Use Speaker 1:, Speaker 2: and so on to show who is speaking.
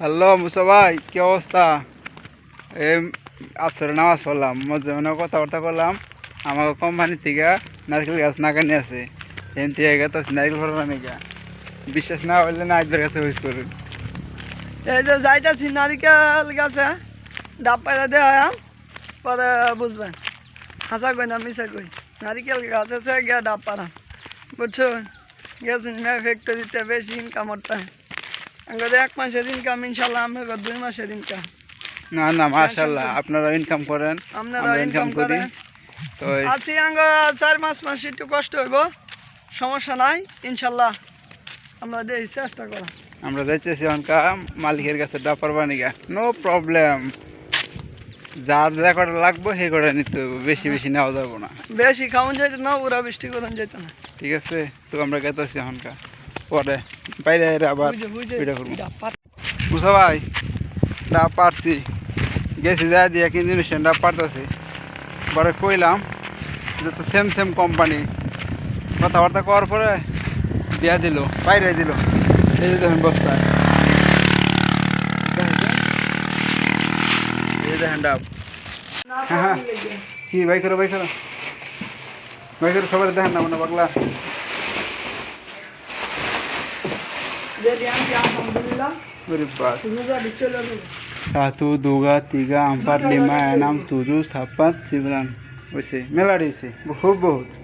Speaker 1: Hello, মুসা ভাই, কি অবস্থা? এই আসরে নামাজ পড়লাম মনে কথাবার্তা করলাম আমার কোম্পানি থেকে নারকেল গাছ নাগানি আছে। এন থেকে গেছে নারকেল ফলাম এগা বিশ্বাস না হলে না আজবের কাছে হুইস করুন।
Speaker 2: এই যে যাইতাছি নারিকেল গাছে, ডাব পাইলা দেয়া পরে বুঝবেন। হাসা কই না মিশা কই? নারিকেল গাছ আছে, গিয়া ডাব পারা বুঝছ? মেয়ে ফ্যাক্টরিতে বেশি ইনকাম আমাদের এক মাসের ইনকাম ইনশাল্লাহ আমাদের দুই মাসের ইনকাম
Speaker 1: না না মাশাল্লাহ আপনারা ইনকাম করেন
Speaker 2: আপনারা ইনকাম
Speaker 1: ইনকাম করি। তো
Speaker 2: আছি আঙ্গ চার মাস মাস একটু কষ্ট হইব সমস্যা নাই ইনশাল্লাহ। আমরা দেখি চেষ্টা করা।
Speaker 1: আমরা যাইতেছি অনকা মালিকের কাছে ডাপার বানিকা নো প্রবলেম যার যা করে লাগবো সেই করে নিতে হবে বেশি বেশি নেওয়া যাব না।
Speaker 2: বেশি খাওয়ান যাইতো না ওরা বৃষ্টি করুন যেত না।
Speaker 1: ঠিক আছে তো আমরা গেতেছি এখনকা পরে। বাইরে আবার ভিডিও করব। বুঝা ভাই ডাব পারছি। গেছি যা দিয়ে কিনে জিনিস ডাব পারতেছি। পরে কইলাম যে তো সেম সেম কোম্পানি কথাবার্তা করার পরে দিয়া দিল বাইরে দিল। এই যে দেখেন বস্তায় এই দেখেন ডাব। হ্যাঁ, হ্যাঁ। কি বাই করো বাই করো। বাই করো সবাই দেখেন না মানে পাগলা।
Speaker 2: सातु
Speaker 1: हाँ, दुगा तिगा अंपार लिमा एनाम तुजु सापत शिवराम वैसे मेला से बहुत बहुत।